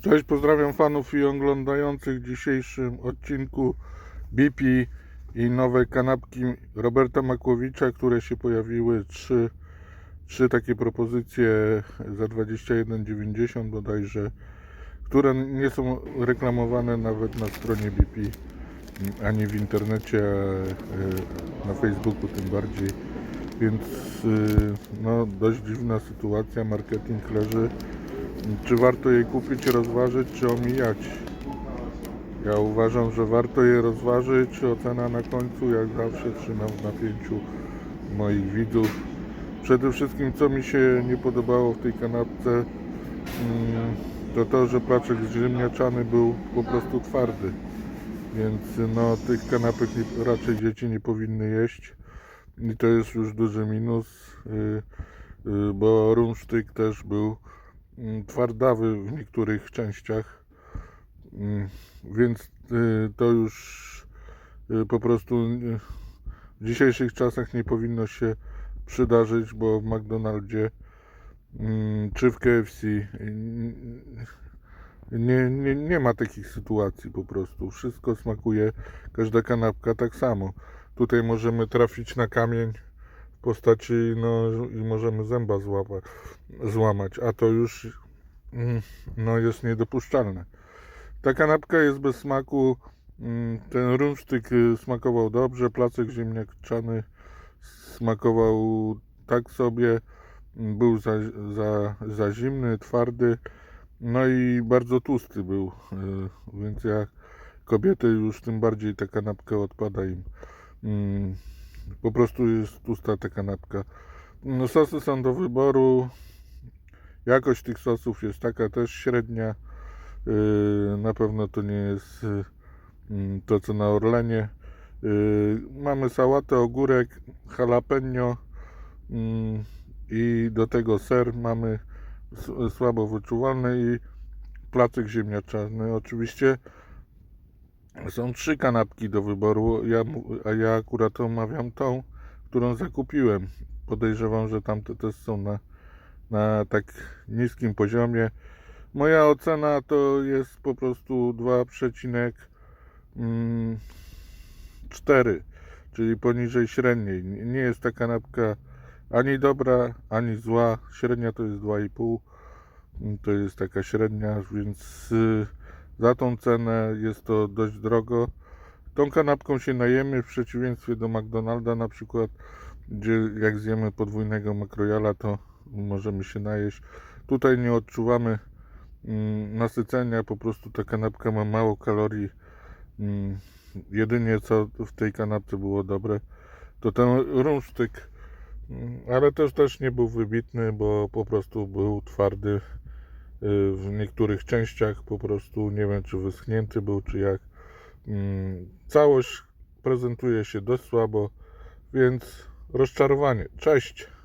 Cześć, pozdrawiam fanów i oglądających w dzisiejszym odcinku BP i nowe kanapki Roberta Makłowicza, które się pojawiły. Trzy, trzy takie propozycje za 21,90 bodajże, które nie są reklamowane nawet na stronie BP, ani w internecie, e, na Facebooku tym bardziej. Więc y, no, dość dziwna sytuacja, marketing leży. Czy warto je kupić, rozważyć, czy omijać? Ja uważam, że warto je rozważyć. Ocena na końcu, jak zawsze, trzymam w napięciu moich widzów. Przede wszystkim, co mi się nie podobało w tej kanapce, mm, to to, że placzek ziemniaczany był po prostu twardy. Więc no, tych kanapek raczej dzieci nie powinny jeść. I to jest już duży minus, yy, yy, bo rumsztyk też był twardawy w niektórych częściach, Mm, więc y, to już y, po prostu y, w dzisiejszych czasach nie powinno się przydarzyć, bo w McDonaldzie mm, czy w KFC nie, nie, nie ma takich sytuacji po prostu. Wszystko smakuje, każda kanapka tak samo. Tutaj możemy trafić na kamień postaci, no i możemy zęba złapać, złamać, a to już mm, no, jest niedopuszczalne. Ta kanapka jest bez smaku. mm, Ten rumsztyk y, smakował dobrze, placek ziemniaczany smakował tak sobie. mm, Był za, za, za zimny, twardy, no i bardzo tłusty był, y, więc jak kobiety już tym bardziej ta kanapka odpada im. Po prostu jest tłusta ta kanapka. No, sosy są do wyboru. Jakość tych sosów jest taka też średnia. Yy, Na pewno to nie jest mm, to co na Orlenie. Yy, Mamy sałatę, ogórek, jalapeno mm, i do tego ser mamy słabo wyczuwalny i placek ziemniaczany. Oczywiście są trzy kanapki do wyboru, ja, a ja akurat omawiam tą, którą zakupiłem. Podejrzewam, że tamte też są na, na tak niskim poziomie. Moja ocena to jest po prostu 2,4, czyli poniżej średniej. Nie jest ta kanapka ani dobra, ani zła. Średnia to jest 2,5. Mm, To jest taka średnia, więc y, za tą cenę jest to dość drogo. Tą kanapką się najemy w przeciwieństwie do McDonalda na przykład, gdzie jak zjemy podwójnego makrojala, to możemy się najeść. Tutaj nie odczuwamy mm, nasycenia, po prostu ta kanapka ma mało kalorii. Mm, Jedynie co w tej kanapce było dobre, to ten rumsztyk, Mm, ale też też nie był wybitny, bo po prostu był twardy w niektórych częściach, po prostu nie wiem czy wyschnięty był, czy jak. Mm, Całość prezentuje się dość słabo, więc rozczarowanie. Cześć!